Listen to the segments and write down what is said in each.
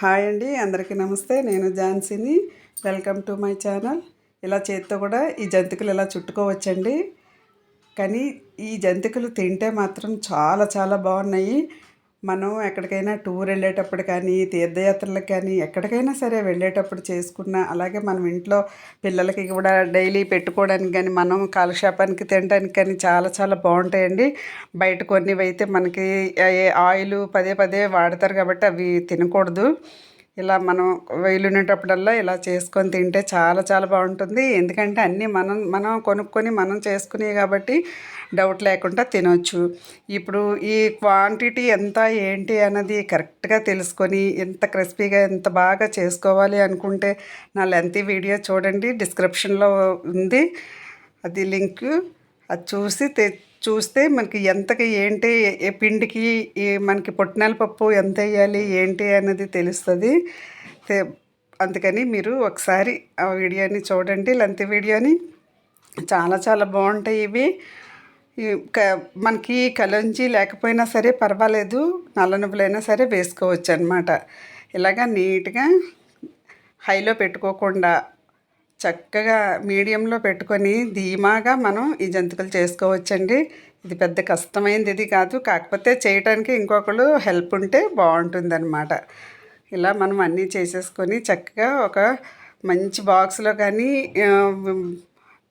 Hi అండి అందరికీ నమస్తే. నేను ఝాన్సీని. Welcome to my channel. ఇలా చేత్తో కూడా ఈ జంతికలు ఇలా చుట్టుకోవచ్చండి. కానీ ఈ జంతికలు తింటే మాత్రం చాలా చాలా బాగున్నాయి. మనం ఎక్కడికైనా టూర్ వెళ్ళేటప్పుడు కానీ తీర్థయాత్రలకు కానీ ఎక్కడికైనా సరే వెళ్ళేటప్పుడు చేసుకున్న అలాగే మనం ఇంట్లో పిల్లలకి కూడా డైలీ పెట్టుకోవడానికి కానీ మనం కాలక్షేపానికి తినడానికి కానీ చాలా చాలా బాగుంటాయండి. బయట కొన్నివైతే అయితే మనకి ఆయిల్ పదే పదే వాడతారు కాబట్టి అవి తినకూడదు. ఇలా మనం వీలునేటప్పుడల్లా ఇలా చేసుకొని తింటే చాలా చాలా బాగుంటుంది. ఎందుకంటే అన్నీ మనం మనం కొనుక్కొని మనం చేసుకునేవి కాబట్టి డౌట్ లేకుండా తినొచ్చు. ఇప్పుడు ఈ క్వాంటిటీ ఎంత ఏంటి అన్నది కరెక్ట్గా తెలుసుకొని ఎంత క్రిస్పీగా ఎంత బాగా చేసుకోవాలి అనుకుంటే నా లెంత్ వీడియో చూడండి. డిస్క్రిప్షన్లో ఉంది. అది లింక్. అది చూసి తె చూస్తే మనకి ఎంతకి ఏంటి ఏ పిండికి మనకి పుట్టినల పప్పు ఎంత వేయాలి ఏంటి అన్నది తెలుస్తుంది. అందుకని మీరు ఒకసారి ఆ వీడియోని చూడండి. లెంత్ వీడియోని. చాలా చాలా బాగుంటాయి ఇవి. మనకి కలంజీ లేకపోయినా సరే పర్వాలేదు. నల్ల నువ్వులైనా సరే వేసుకోవచ్చు అనమాట ఇలాగా నీట్గా హైలో పెట్టుకోకుండా చక్కగా మీడియంలో పెట్టుకొని ధీమాగా మనం ఈ జంతికలు చేసుకోవచ్చండి. ఇది పెద్ద కష్టమైనది ఇది కాదు. కాకపోతే చేయటానికి ఇంకొకరు హెల్ప్ ఉంటే బాగుంటుందన్నమాట. ఇలా మనం అన్నీ చేసేసుకొని చక్కగా ఒక మంచి బాక్స్లో కానీ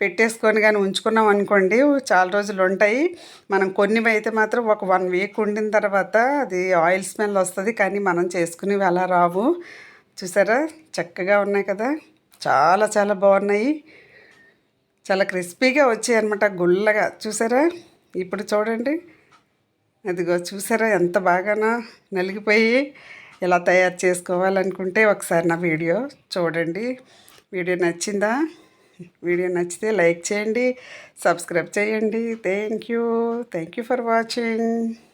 పెట్టేసుకొని కానీ ఉంచుకున్నాం అనుకోండి చాలా రోజులు ఉంటాయి. మనం కొన్ని అయితే మాత్రం ఒక వన్ వీక్ ఉండిన తర్వాత అది ఆయిల్ స్మెల్ వస్తుంది కానీ మనం చేసుకునేవి అలా రావు. చూసారా? చక్కగా ఉన్నాయి కదా? చాలా చాలా బాగున్నాయి. చాలా క్రిస్పీగా వచ్చాయి అనమాట గుల్లగా. చూసారా? ఇప్పుడు చూడండి. అదిగో చూసారా? ఎంత బాగానో నలిగిపోయి ఎలా తయారు చేసుకోవాలనుకుంటే ఒకసారి నా వీడియో చూడండి. వీడియో నచ్చిందా? వీడియో నచ్చితే లైక్ చేయండి సబ్స్క్రైబ్ చేయండి. Thank you. Thank you for watching.